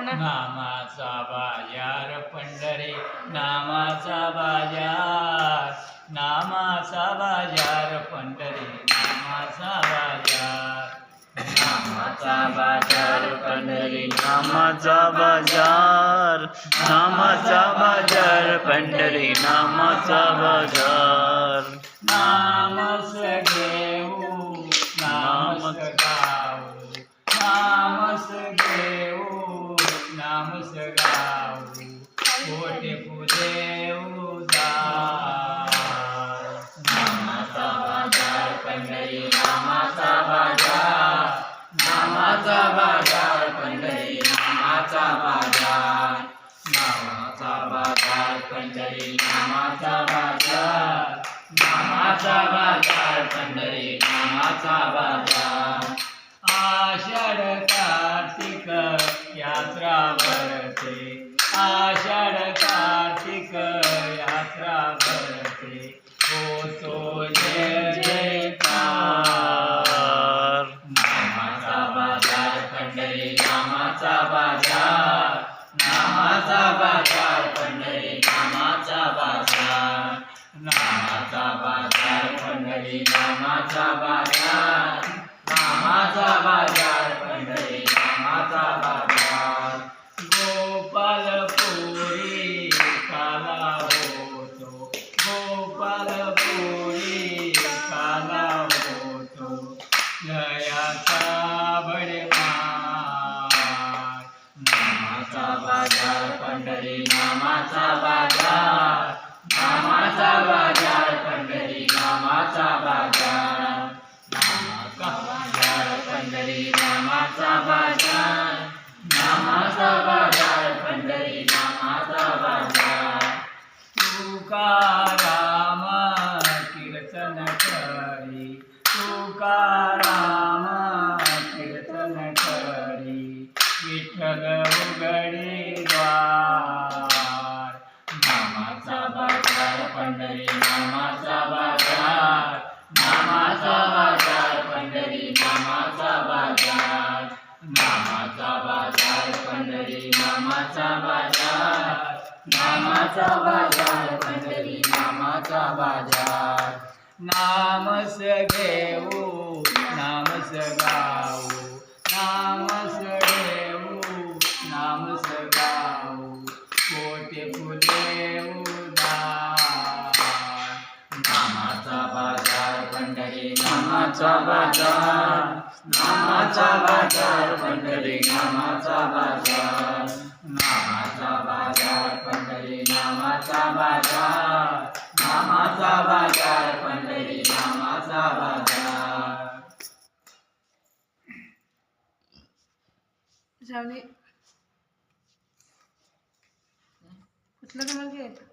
म्हणा नामाचा बाजार पंढरी नामाचा बाजार नामाचा बाजार पंढरी नामाचा बाजार. नामाचा बाजार पंढरी नामाचा बाजार. नामाचा बाजार पंढरी नामाचा बाजार. नाम सगळे नामस गाऊ कोटे पुदेऊ नामाचा बाजार पंढरी नामाचा बाजार नामाचा बाजार पंढरी नामाचा बाजार. नामाचा बाजार पंढरी नामाचा बाजार. नामाचा बाजार पंढरी नामाचा बाजार. आषाढ कार्तिक यात्रा भरते आषाढ कार्तिक यात्रा भरते होतो जय जयकार. नामाचा बाजार पंढरी नामाचा बाजार. नामाचा बाजार पंढरी नामाचा बाजार. नामाचा बाजार पंढरी नामाचा बाजार. नामाचा बाजार नामाचा बाजार पंढरी नामाचा बाजार. नामाचा बाजार पंढरी नामाचा बाजार. नामाचा बाजार पंढरी नामाचा बाजार. नामाचा बाजार पंढरी नामाचा बाजार. तुकाराम कीर्तन करी. तुकाराम कीर्तन करी. विठ्ठल उघडे द्वार बाजार पंढरी मामाचा बाजार मामाचा बाजार पंढरी मामाचा बाजार मामाचा बाजार पंढरी मामाचा बाजार मामाचा बाजार पंढरी मामाचा बाजार नामस घेऊ नामस गाऊ. नामाचा बाजार नामाचा बाजार पंढरी नामाचा बाजार नामाचा बाजार पंढरी नामाचा बाजार नामाचा बाजार पंढरी नामाचा बाजार. कुठलं तुम्हाला घ्यायचं